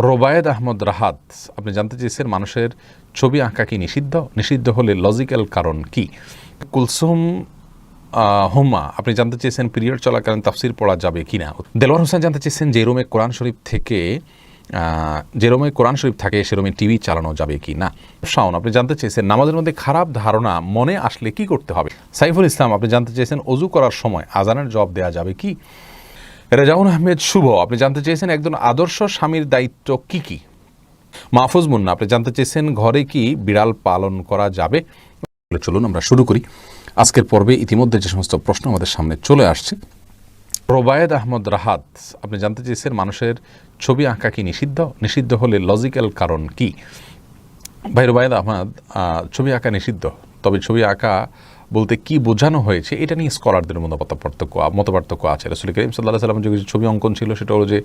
রোবায়েদ আহমদ রাহাত আপনি জানতে চেয়েছেন মানুষের ছবি আঁকা কি নিষিদ্ধ? নিষিদ্ধ হলে লজিক্যাল কারণ কি? কুলসুম হুমা আপনি জানতে চেয়েছেন পিরিয়ড চলাকালীন তাফসির পড়া যাবে কি না দেলোয়ার হোসেন জানতে চেয়েছেন যে রুমে কোরআন শরীফ থেকে আহ, যে রুমে কোরআন শরীফ থাকে সে রুমে টিভি চালানো যাবে কি না শাওন আপনি জানতে চেয়েছেন নামাজের মধ্যে খারাপ ধারণা মনে আসলে কি করতে হবে? সাইফুল ইসলাম আপনি জানতে চেয়েছেন অজু করার সময় আজানের জবাব দেওয়া যাবে কি? রেজাউন আহমেদ শুভ। আপনি জানতে চেয়েছেন একজন আদর্শ স্বামীর দায়িত্ব কি কি? মাহফুজ মুন্না, আপনি জানতে চেয়েছেন ঘরে কি বিড়াল পালন করা যাবে? চলুন আমরা শুরু করি। আজকের পর্বে ইতিমধ্যে যে সমস্ত প্রশ্ন আমাদের সামনে চলে আসছে, রোবায়েদ আহমদ রাহাত, আপনি জানতে চেয়েছেন মানুষের ছবি আঁকা কি নিষিদ্ধ? নিষিদ্ধ হলে লজিক্যাল কারণ কি? ভাই, রোবায়েদ আহমদ ছবি আঁকা নিষিদ্ধ, তবে ছবি আঁকা বলতে কি বোঝানো হয়েছে, এটা নিয়ে স্কলারদের মত পার্থক্য মত পার্থক্য আছে। রসুল করিম সাল্লাহ সাল্লাম যে ছবি অঙ্কন ছিল, সেটা হলো যে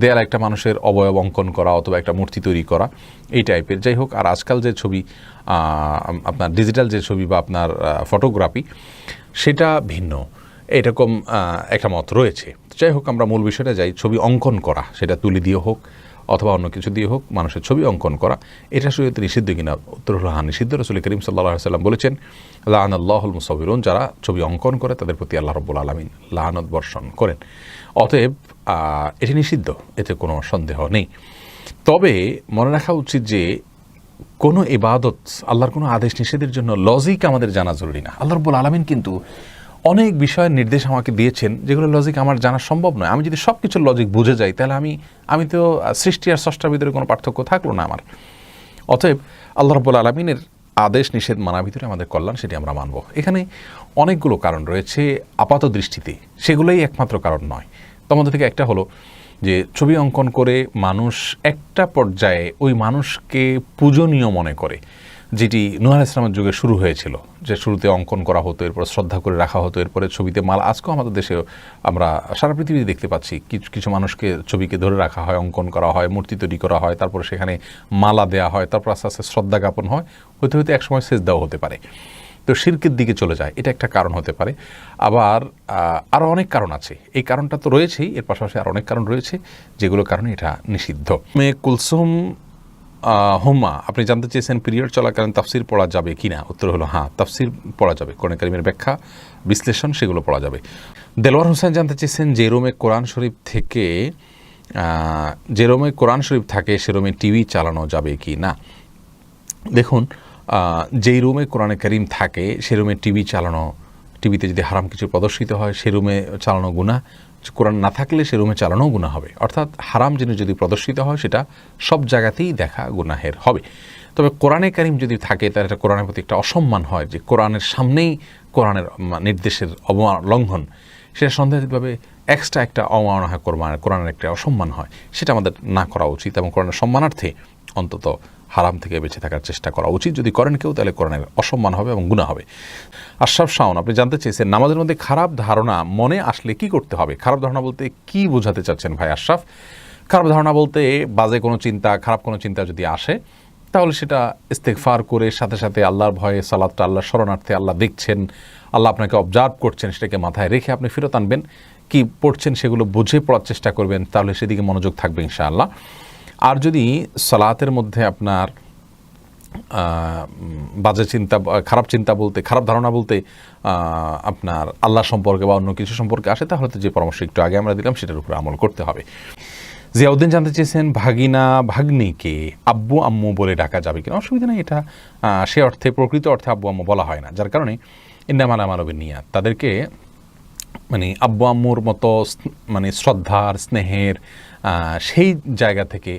দেয়াল একটা মানুষের অবয়ব অঙ্কন করা অথবা একটা মূর্তি তৈরি করা, এই টাইপের। যাই হোক, আর আজকাল যে ছবি আপনার ডিজিটাল যে ছবি বা আপনার ফটোগ্রাফি, সেটা ভিন্ন। এরকম একটা মত রয়েছে। যাই হোক, আমরা মূল বিষয়টা যাই, ছবি অঙ্কন করা, সেটা তুলি দিয়ে হোক। অথবা অন্য কিছু দিয়ে হোক, মানুষের ছবি অঙ্কন করা। এটা শুধু নিষিদ্ধ কিনা? উত্তর হলো হ্যাঁ নিষিদ্ধ। রসুল করিম সাল্লাহ সাল্লাম বলেছেন লাহান আল্লাহুল মুসাবিরুন যারা ছবি অঙ্কন করে, তাদের প্রতি আল্লাহ রব্বুল আলমিন লাহানত বর্ষণ করেন। অতএব এটি নিষিদ্ধ, এতে কোনো সন্দেহ নেই। তবে মনে রাখা উচিত যে, কোনো ইবাদত, আল্লাহর কোনো আদেশ নিষেধের জন্য লজিক আমাদের জানা জরুরি না। আল্লাহ রব্বুল আলমিন কিন্তু অনেক বিষয়ের নির্দেশ আমাকে দিয়েছেন, যেগুলো লজিক আমার জানা সম্ভব নয়। আমি যদি সব কিছুর লজিক বুঝে যাই, তাহলে আমি আমি তো সৃষ্টি আর স্রষ্টার ভিতরে কোনো পার্থক্য থাকল না আমার। অতএব আল্লাহ রব্বুল আলমিনের আদেশ, নিষেধ মানার ভিতরে আমাদের কল্যাণ সেটি আমরা মানব। এখানে অনেকগুলো কারণ রয়েছে আপাত দৃষ্টিতে। সেগুলোই একমাত্র কারণ নয়। মধ্যে থেকে একটা হলো যে, ছবি অঙ্কন করে মানুষ একটা পর্যায়ে ওই মানুষকে পূজনীয় মনে করে। যেটি নুহার ইসলামের যুগে শুরু হয়েছিল, যে শুরুতে অঙ্কন করা হতো, এরপর শ্রদ্ধা করে রাখা হতো, এরপরে ছবিতে মাল আজকেও আমাদের দেশে আমরা সারা পৃথিবীতে দেখতে পাচ্ছি, কিছু কিছু মানুষকে ছবিকে ধরে রাখা হয়, অঙ্কন করা হয়, মূর্তি তৈরি করা হয়, তারপর সেখানে মালা দেওয়া হয়, তারপর আস্তে আস্তে শ্রদ্ধা জ্ঞাপন হয়, হইতে হইতে একসময় শেষ দেওয়া হতে পারে। তো শির্কের দিকে চলে যায়, এটা একটা কারণ হতে পারে। আবার আরও অনেক কারণ আছে, এই কারণটা তো রয়েছেই, এর পাশাপাশি আর অনেক কারণ রয়েছে, যেগুলোর কারণে এটা নিষিদ্ধ। মেয়ে কুলসুম হুমা আপনি জানতে চেয়েছেন পিরিয়ড চলাকালীন তাফসির পড়া যাবে কি না উত্তর হলো হ্যাঁ তাফসির পড়া যাবে। কোরআন কারিমের ব্যাখ্যা বিশ্লেষণ সেগুলো পড়া যাবে। দেলোয়ার হোসেন জানতে চেয়েছেন যে রুমে কোরআন শরীফ থেকে আহ, যে রুমে কোরআন শরীফ থাকে সে রুমে টিভি চালানো যাবে কি না? দেখুন যেই রুমে কোরআনে করিম থাকে সে রুমে টিভি চালানো টিভিতে যদি হারাম কিছু প্রদর্শিত হয় সে রুমে চালানো গুণা কোরআন না থাকলে সে রুমে চালানো গুণা হবে। অর্থাৎ হারাম জিনিস যদি প্রদর্শিত হয়, সেটা সব জায়গাতেই দেখা গুনাহের হবে। তবে কোরআনে কারিম যদি থাকে তার একটা কোরআনের প্রতি একটা অসম্মান হয় যে কোরআনের সামনেই কোরআনের নির্দেশের অবমান লঙ্ঘন, সেটা সন্দেহভাবে এক্সট্রা একটা অবমাননা হয় কোরআন কোরআনের একটা অসম্মান হয়। সেটা আমাদের না করা উচিত এবং কোরআনের সম্মানার্থে অন্তত হারাম থেকে বেঁচে থাকার চেষ্টা করা উচিত। যদি করেন কেউ, তাহলে কোরআনের অসম্মান হবে এবং গুণা হবে। আশরাফ শাওন, আপনি জানতে চেয়েছেন, নামাজের মধ্যে খারাপ ধারণা মনে আসলে কি করতে হবে? খারাপ ধারণা বলতে কি বোঝাতে চাচ্ছেন ভাই আশরাফ? খারাপ ধারণা বলতে বাজে কোনো চিন্তা, খারাপ কোনো চিন্তা যদি আসে, তাহলে সেটা ইস্তেকফার করে, সাথে সাথে আল্লাহর ভয়ে সালাদটা আল্লাহ শরণার্থে আল্লাহ দেখছেন, আল্লাহ আপনাকে অবজার্ভ করছেন, সেটাকে মাথায় রেখে আপনি ফেরত আনবেন। কি পড়ছেন সেগুলো বুঝে পড়ার চেষ্টা করবেন, তাহলে সেদিকে মনোযোগ থাকবে ইনশাআল্লাহ। আর যদি সালাতের মধ্যে আপনার বাজে চিন্তা, খারাপ চিন্তা বলতে, খারাপ ধারণা বলতে আপনার আল্লাহ সম্পর্কে বা অন্য কিছু সম্পর্কে আসে, তাহলে তো যে পরামর্শ একটু আগে আমরা দিলাম, সেটার উপরে আমল করতে হবে। জিয়াউদ্দিন জানতে চেয়েছেন, ভাগিনা, ভাগ্নিকে আব্বু, আম্মু বলে ডাকা যাবে কিনা? অসুবিধা নেই, এটা সে অর্থে, প্রকৃত অর্থে আব্বু, আম্মু বলা হয় না। যার কারণে ইন্দামাল আমারবের নিয়াত। তাদেরকে মানে আব্বু, আম্মুর মতো মানে শ্রদ্ধা আর স্নেহের সেই জায়গা থেকে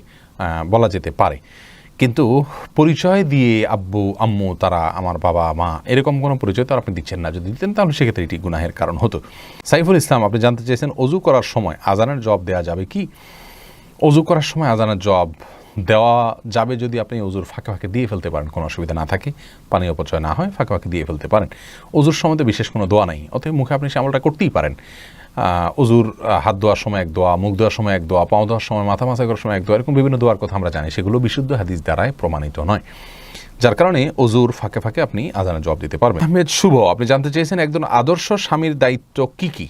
বলা যেতে পারে। কিন্তু পরিচয় দিয়ে আব্বু, আম্মু, তারা আমার বাবা, মা, এরকম কোনো পরিচয় তো আর আপনি দিচ্ছেন না। যদি দিতেন তাহলে সেক্ষেত্রে এটি গুনাহের কারণ হতো। সাইফুল ইসলাম, আপনি জানতে চেয়েছেন, অজু করার সময় আজানের জবাব দেওয়া যাবে কি? অজু করার সময় আজানের জবাব দেওয়া যাবে যদি আপনি অজুর ফাঁকে ফাঁকে দিয়ে ফেলতে পারেন, কোনো অসুবিধা না থাকে, পানি অপচয় না হয়, ফাঁকে ফাঁকে দিয়ে ফেলতে পারেন। অজুর সময় তো বিশেষ কোনো দোয়া নেই, অতএব মুখে আপনি সে আমলটা করতেই পারেন। অজুর হাত ধোয়ার সময় এক দোয়া, মুখ ধোয়ার সময় এক দোয়া, পাও ধোয়ার সময় মাথা মাথা করার সময় এক দোয়া, এরকম বিভিন্ন দোয়ার কথা আমরা জানি, সেগুলো বিশুদ্ধ হাদিস দ্বারাই প্রমাণিত নয়। যার কারণে অজুর ফাঁকে ফাঁকে আপনি আজানের জবাব দিতে পারবেন। আহমেদ, শুভ। আপনি জানতে চেয়েছেন একজন আদর্শ স্বামীর দায়িত্ব কি কি?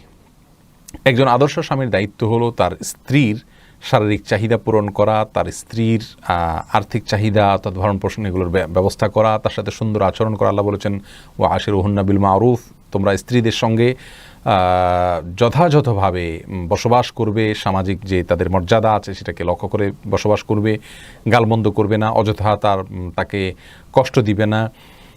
একজন আদর্শ স্বামীর দায়িত্ব হলো তার স্ত্রীর শারীরিক চাহিদা পূরণ করা, তার স্ত্রীর আর্থিক চাহিদা, অর্থাৎ ভরণ পোষণ এগুলোর ব্য- ব্যবস্থা করা, তার সাথে সুন্দর আচরণ করা। আল্লাহ বলেছেন ও আশির বিল মারুফ তোমরা স্ত্রীদের সঙ্গে যথাযথভাবে বসবাস করবে। সামাজিক যে তাদের মর্যাদা আছে, সেটাকে লক্ষ্য করে বসবাস করবে। গালমন্দ করবে না, অযথা তার তাকে কষ্ট দিবে না।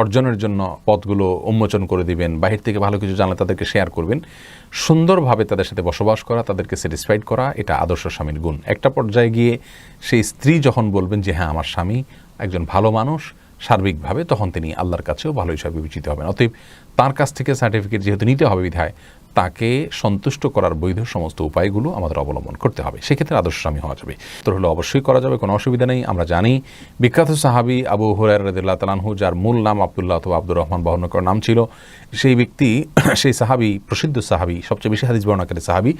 অর্জনের জন্য পথগুলো উন্মোচন করে দিবেন, বাহির থেকে ভালো কিছু জানলে তাদেরকে শেয়ার করবেন, সুন্দরভাবে তাদের সাথে বসবাস করা, তাদেরকে স্যাটিসফাইড করা, এটা আদর্শ স্বামীর গুণ। একটা পর্যায়ে গিয়ে সেই স্ত্রী যখন বলবেন যে হ্যাঁ আমার স্বামী একজন ভালো মানুষ, সার্বিকভাবে তখন তিনি আল্লাহর কাছেও ভালো হিসাবে বিবেচিত হবেন। অতএব তার কাছ থেকে সার্টিফিকেট যেহেতু নিতে হবে বিধায় তাকে সন্তুষ্ট করার বৈধ সমস্ত উপায়গুলো আমাদের অবলম্বন করতে হবে। সেক্ষেত্রে আদর্শ স্বামী হওয়া যাবে। তো হলো, অবশ্যই করা যাবে, কোনো অসুবিধা নেই। আমরা জানি বিখ্যাত সাহাবি আবু হুরার রদুল্লাহ তালানহু যার মূল নাম আবদুল্লাহ অথবা আব্দুর রহমান বহনকর নাম ছিল, সেই ব্যক্তি, সেই সাহাবি, প্রসিদ্ধ সাহাবি, সবচেয়ে বেশি হাদিস বর্ণাকারী সাহাবি,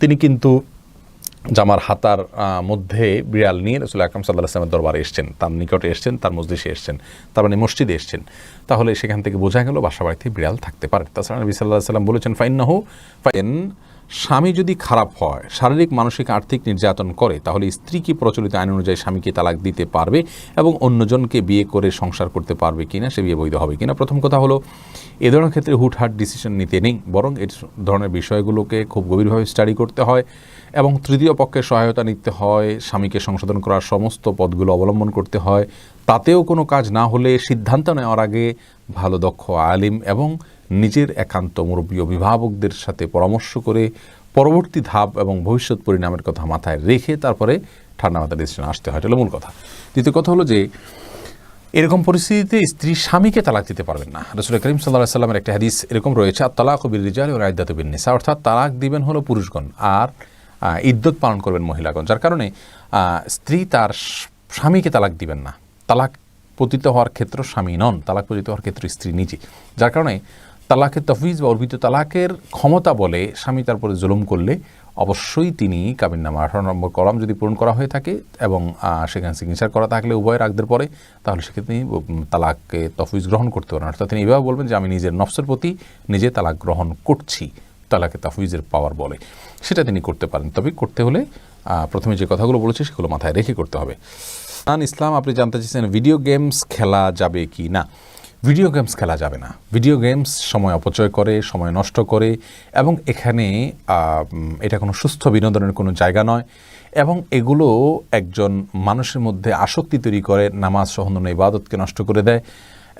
তিনি কিন্তু জামার হাতার মধ্যে বিড়াল নিয়ে রসুল আকরম সাল্লাহ আসলামের দরবারে এসছেন। তার নিকটে এসছেন, তার মসজিদে এসছেন, তার মানে মসজিদে এসছেন। তাহলে সেখান থেকে বোঝা গেল বাসা বাড়িতে বিড়াল থাকতে পারে। তাছাড়া নবী সাল্লাহ সাল্লাম বলেছেন ফাইন নাহু ফাইন স্বামী যদি খারাপ হয়, শারীরিক, মানসিক, আর্থিক নির্যাতন করে, তাহলে স্ত্রী কি প্রচলিত আইন অনুযায়ী স্বামীকে তালাক দিতে পারবে এবং অন্যজনকে বিয়ে করে সংসার করতে পারবে কিনা সে বিয়ে বৈধ হবে কিনা? প্রথম কথা হলো, এ ধরনের ক্ষেত্রে হুটহাট ডিসিশন নিতে নেই, বরং এই ধরনের বিষয়গুলোকে খুব গভীরভাবে স্টাডি করতে হয় এবং তৃতীয় পক্ষের সহায়তা নিতে হয়, স্বামীকে সংশোধন করার সমস্ত পদগুলো অবলম্বন করতে হয়। তাতেও কোনো কাজ না হলে সিদ্ধান্ত নেওয়ার আগে ভালো, দক্ষ আলিম এবং নিজের একান্ত মুরব্বী অভিভাবকদের সাথে পরামর্শ করে পরবর্তী ধাপ এবং ভবিষ্যৎ পরিণামের কথা মাথায় রেখে তারপরে ঠান্ডা মাথায় ডিসিশন আসতে হয়। এটা মূল কথা। দ্বিতীয় কথা হলো যে, এরকম পরিস্থিতিতে স্ত্রী স্বামীকে তালাক দিতে পারবেন না। রসুল করিম সাল্লাহ সাল্লামের একটা হাদিস এরকম রয়েছে আর তালাক বিল রিজাল ও রায়দাত বিন নিসা অর্থাৎ তালাক দিবেন হলো পুরুষগণ আর ইদ্যত পালন করবেন মহিলাগণ। যার কারণে স্ত্রী তার স্বামীকে তালাক দিবেন না। তালাক পতিত হওয়ার ক্ষেত্র স্বামী নন, তালাক পতিত হওয়ার ক্ষেত্রে স্ত্রী নিজে। যার কারণে তালাকের তফিজ বা অর্পিত তালাকের ক্ষমতা বলে স্বামী তার উপরে জুলুম করলে অবশ্যই তিনি কাবিননামা আঠারো নম্বর কলাম যদি পূরণ করা হয়ে থাকে এবং সেখানে সিগনেচার করা থাকলে উভয় রাগদের পরে, তাহলে সেক্ষেত্রে তিনি তালাককে তফিজ গ্রহণ করতে পারেন অর্থাৎ তিনি এভাবে বলবেন যে, আমি নিজের নফসের প্রতি নিজে তালাক গ্রহণ করছি তালাকে তাফিজের পাওয়ার বলে। সেটা তিনি করতে পারেন। তবে করতে হলে প্রথমে যে কথাগুলো বলেছি সেগুলো মাথায় রেখে করতে হবে। নান ইসলাম, আপনি জানতে চাইছেন ভিডিও গেমস খেলা যাবে কি না? ভিডিও গেমস খেলা যাবে না। ভিডিও গেমস সময় অপচয় করে, সময় নষ্ট করে এবং এখানে এটা কোনো সুস্থ বিনোদনের কোনো জায়গা নয় এবং এগুলো একজন মানুষের মধ্যে আসক্তি তৈরি করে, নামাজ সহ অন্যান্য ইবাদতকে নষ্ট করে দেয়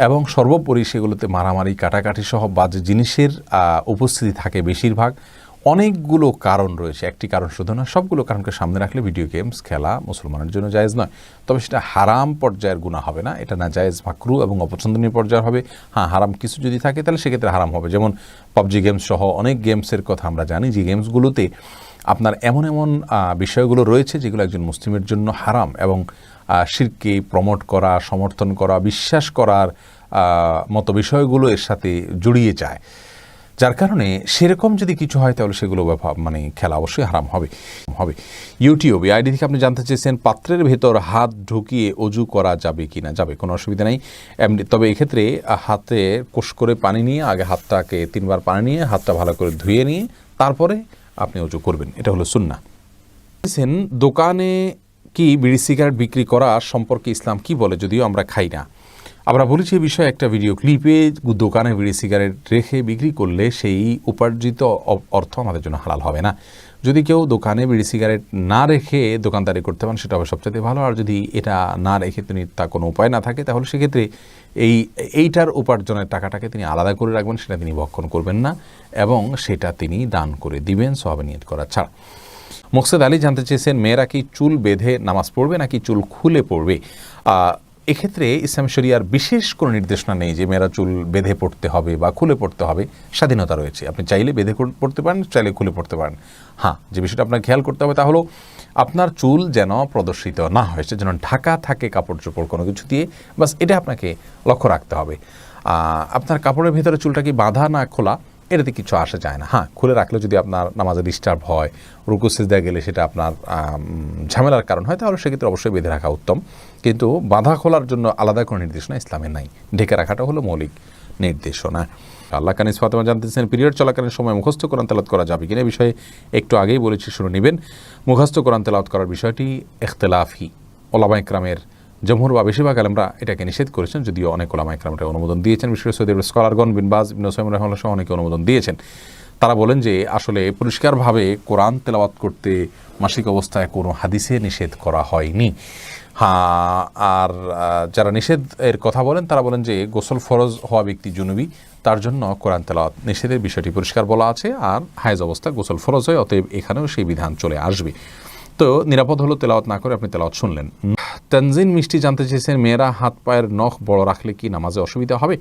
এবং সর্বোপরি সেগুলোতে মারামারি, কাটাকাটি সহ বাজে জিনিসের উপস্থিতি থাকে বেশিরভাগ। অনেকগুলো কারণ রয়েছে। একটি কারণ শুধু না, সবগুলো কারণকে সামনে রাখলে ভিডিও গেমস খেলা মুসলমানের জন্য জায়েজ নয়। তবে সেটা হারাম পর্যায়ের গুণা হবে না, এটা না জায়েজ মাকরু এবং অপছন্দনীয় পর্যায়ের হবে। হ্যাঁ হারাম কিছু যদি থাকে তাহলে সেক্ষেত্রে হারাম হবে। যেমন পাবজি গেমস সহ অনেক গেমসের কথা আমরা জানি, যে গেমসগুলোতে আপনার এমন এমন বিষয়গুলো রয়েছে যেগুলো একজন মুসলিমের জন্য হারাম এবং শিরকে প্রমোট করা, সমর্থন করা, বিশ্বাস করার মতো বিষয়গুলো এর সাথে জড়িয়ে যায়। যার কারণে সেরকম যদি কিছু হয়, তাহলে সেগুলো মানে খেলা অবশ্যই হারাম হবে। হবে। ইউটিউব আইডি থেকে আপনি জানতে চেয়েছেন, পাত্রের ভেতর হাত ঢুকিয়ে অজু করা যাবে কি না যাবে, কোনো অসুবিধা নেই। এমনি, তবে এক্ষেত্রে হাতে কোষ করে পানি নিয়ে, আগে হাতটাকে তিনবার পানি নিয়ে, হাতটা ভালো করে ধুয়ে নিয়ে, তারপরে আপনি অজু করবেন। এটা হলো সুন্না দোকানে কি বিড়ি সিগারেট বিক্রি করা সম্পর্কে ইসলাম কি বলে? যদিও আমরা খাই না। আমরা বলেছি এই বিষয়ে একটা ভিডিও ক্লিপে দোকানে বিড়ি, সিগারেট রেখে বিক্রি করলে সেই উপার্জিত অর্থ আমাদের জন্য হালাল হবে না। যদি কেউ দোকানে বিড়ি, সিগারেট না রেখে দোকানদারি করতে পারেন, সেটা হবে সবচেয়ে ভালো। আর যদি এটা না রেখে তিনি তা কোনো উপায় না থাকে, তাহলে সেক্ষেত্রে এই, এইটার উপার্জনের টাকাটাকে তিনি আলাদা করে রাখবেন, সেটা তিনি ভক্ষণ করবেন না, এবং সেটা তিনি দান করে দিবেন সবে নিয়ত করা ছাড়া। মোকসেদ আলী জানতে চেয়েছেন, মেয়েরা কি চুল বেঁধে নামাজ পড়বে নাকি চুল খুলে পড়বে? এক্ষেত্রে ইসলাম শরিয়ার বিশেষ কোনো নির্দেশনা নেই যে মেয়েরা চুল বেঁধে পড়তে হবে বা খুলে পড়তে হবে, স্বাধীনতা রয়েছে। আপনি চাইলে বেঁধে পড়তে পারেন, চাইলে খুলে পড়তে পারেন। হ্যাঁ যে বিষয়টা আপনার খেয়াল করতে হবে তা হলো, আপনার চুল যেন প্রদর্শিত না হয় যেন ঢাকা থাকে কাপড় চোপড় কোনো কিছু দিয়ে, বাস এটা আপনাকে লক্ষ্য রাখতে হবে। আপনার কাপড়ের ভিতরে চুলটা কি বাঁধা না খোলা, এটাতে কিছু আসে যায় না। হ্যাঁ খুলে রাখলে যদি আপনার নামাজে ডিস্টার্ব হয়, রুকু সিজদা গেলে সেটা আপনার ঝামেলার কারণ হয়, তাহলে সেক্ষেত্রে অবশ্যই বেঁধে রাখা উত্তম। কিন্তু বাঁধা খোলার জন্য আলাদা কোনো নির্দেশনা ইসলামে নাই। ঢেকে রাখাটা হলো মৌলিক নির্দেশনা। আল্লাহ কানিস ফাতেমা জানতেছেন পিরিয়ড চলাকালীন সময় মুখস্থ কোরআন তেলাত করা যাবে কিনা বিষয়ে একটু আগেই বলেছি, শুনে নেবেন। মুখস্থ কোরআন তেলাওয়াত করার বিষয়টি এখতলাফি ওলামা ইকরামের জমহুর বা বেশিরভাগ আলমরা এটাকে নিষেধ করেছেন, যদিও অনেক ওলামা ইকরাম এটা অনুমোদন দিয়েছেন। বিশেষ করে সৌদি স্কলারগণ বিন বাজ বিন ওসাইম রহমান সহ অনেকে অনুমোদন দিয়েছেন। তারা বলেন যে আসলে পরিষ্কারভাবে কোরআন তেলাওয়াত করতে মাসিক অবস্থায় কোনো হাদিসে নিষেধ করা হয়নি। আর যারা নিষেধ এর কথা বলেন, তারা বলেন যে গোসল ফরজ হওয়া ব্যক্তি জুনুবি, তার জন্য কোরআন তেলাওয়াত নিষেধের বিষয়টি পরিষ্কার বলা আছে, আর হায়েজ অবস্থা গোসল ফরজ হয়, অতএব এখানেও সেই বিধান চলে আসবে। তো নিরাপদ হলো তেলাওয়াত না করে আপনি তেলাওয়াত শুনলেন। তানজিন মিষ্টি জানতে চেয়েছেন, মেয়েরা হাত পায়ের নখ বড় রাখলে কি নামাজে অসুবিধা হবে?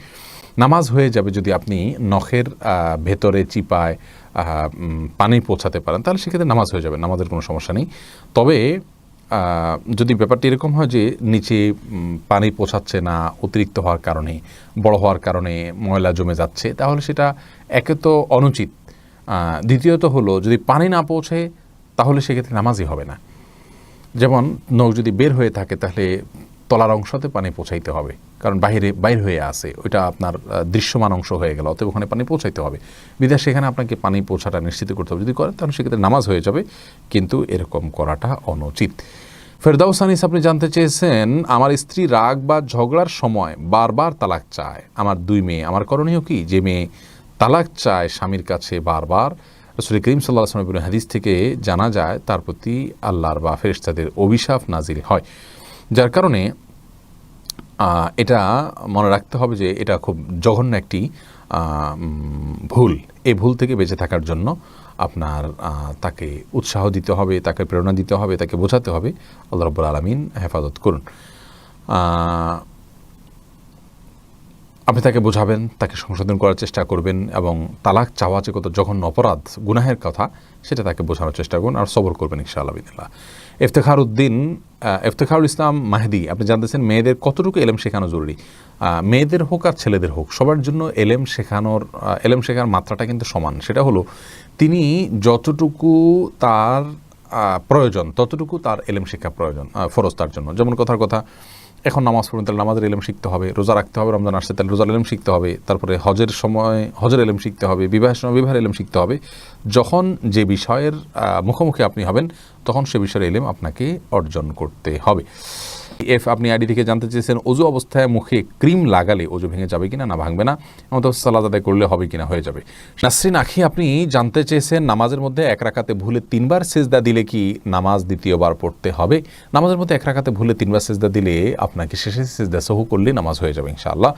নামাজ হয়ে যাবে যদি আপনি নখের ভেতরে চিপায় পানি পৌঁছাতে পারেন, তাহলে সেক্ষেত্রে নামাজ হয়ে যাবে, নামাজের কোনো সমস্যা নেই। তবে যদি ব্যাপারটি এরকম হয় যে নিচে পানি পৌঁছাচ্ছে না, অতিরিক্ত হওয়ার কারণে, বড় হওয়ার কারণে ময়লা জমে যাচ্ছে, তাহলে সেটা একে তো অনুচিত। দ্বিতীয়ত হলো, যদি পানি না পৌঁছে, তাহলে সেক্ষেত্রে নামাজই হবে না। যেমন নখ যদি বের হয়ে থাকে, তাহলে তলার অংশতে পানি পৌঁছাইতে হবে। কারণ বাইরে বাইর হয়ে আসে ওইটা আপনার দৃশ্যমান অংশ হয়ে গেল, অতএব ওখানে পানি পৌঁছাইতে হবে। বিদেশ সেখানে আপনাকে পানি পৌঁছাটা নিশ্চিত করতে হবে। যদি করেন, তাহলে সেক্ষেত্রে নামাজ হয়ে যাবে, কিন্তু এরকম করাটা অনুচিত। ফেরদাউস আনিস আপনি জানতে চেয়েছেন, আমার স্ত্রী রাগ বা ঝগড়ার সময় বারবার তালাক চায়। আমার দুই মেয়ে, আমার করণীয় কি? যে মেয়ে তালাক চায় স্বামীর কাছে বারবার, রসুল করিম সাল্লাহ আসলামের হাদিস থেকে জানা যায়, তার প্রতি আল্লাহর বা ফেরেশতাদের অভিশাপ নাজিল হয়। যার কারণে এটা মনে রাখতে হবে যে এটা খুব জঘন্য একটি ভুল। এই ভুল থেকে বেঁচে থাকার জন্য আপনার তাকে উৎসাহ দিতে হবে, তাকে প্রেরণা দিতে হবে, তাকে বোঝাতে হবে। আল্লাহ রব্বুল আলমিন হেফাজত করুন। আপনি তাকে বোঝাবেন, তাকে সংশোধন করার চেষ্টা করবেন এবং তালাক চাওয়া যে কত জঘন্য অপরাধ, গুনাহের কথা, সেটা তাকে বোঝানোর চেষ্টা করুন আর সবর করবেন ইনশাআল্লাহ বিদিল্লাহ ইফতেখার উদ্দিন এফতেখারুল ইসলাম মাহেদি, আপনি জানতেছেন মেয়েদের কতটুকু এলেম শেখানো জরুরি। মেয়েদের হোক আর ছেলেদের হোক, সবার জন্য এলেম শেখানোর এলেম শেখার মাত্রাটা কিন্তু সমান। সেটা হলো, তিনি যতটুকু তার প্রয়োজন, ততটুকু তার এলেম শেখা প্রয়োজন ফরজ তার জন্য। যেমন কথার কথা এখন নামাজ পড়ুন, তাহলে নামাজের এলেম শিখতে হবে, রোজা রাখতে হবে, রমজান আসছে, তাহলে রোজার এলেম শিখতে হবে, তারপরে হজের সময়, হজের এলেম শিখতে হবে, বিবাহের সময় বিবাহের এলেম শিখতে হবে। যখন যে বিষয়ের মুখোমুখি আপনি হবেন, তখন সে বিষয়ের এলেম আপনাকে অর্জন করতে হবে। এফ, আপনি আইডি থেকে জানতে চেয়েছেন, অজু অবস্থায় মুখে ক্রিম লাগালে অজু ভেঙে যাবে কিনা? না, ভাঙবে না। আমাদের সালাদ আদায় করলে হবে কিনা? হয়ে যাবে। নাসরিন আখি, আপনি জানতে চেয়েছেন, নামাজের মধ্যে এক রাখাতে ভুলে তিনবার সেজদা দিলে কি নামাজ দ্বিতীয়বার পড়তে হবে? নামাজের মধ্যে এক রাখাতে ভুলে তিনবার সেজদা দিলে আপনাকে শেষে সেজদা সহ করলে নামাজ হয়ে যাবে ইনশাআল্লাহ।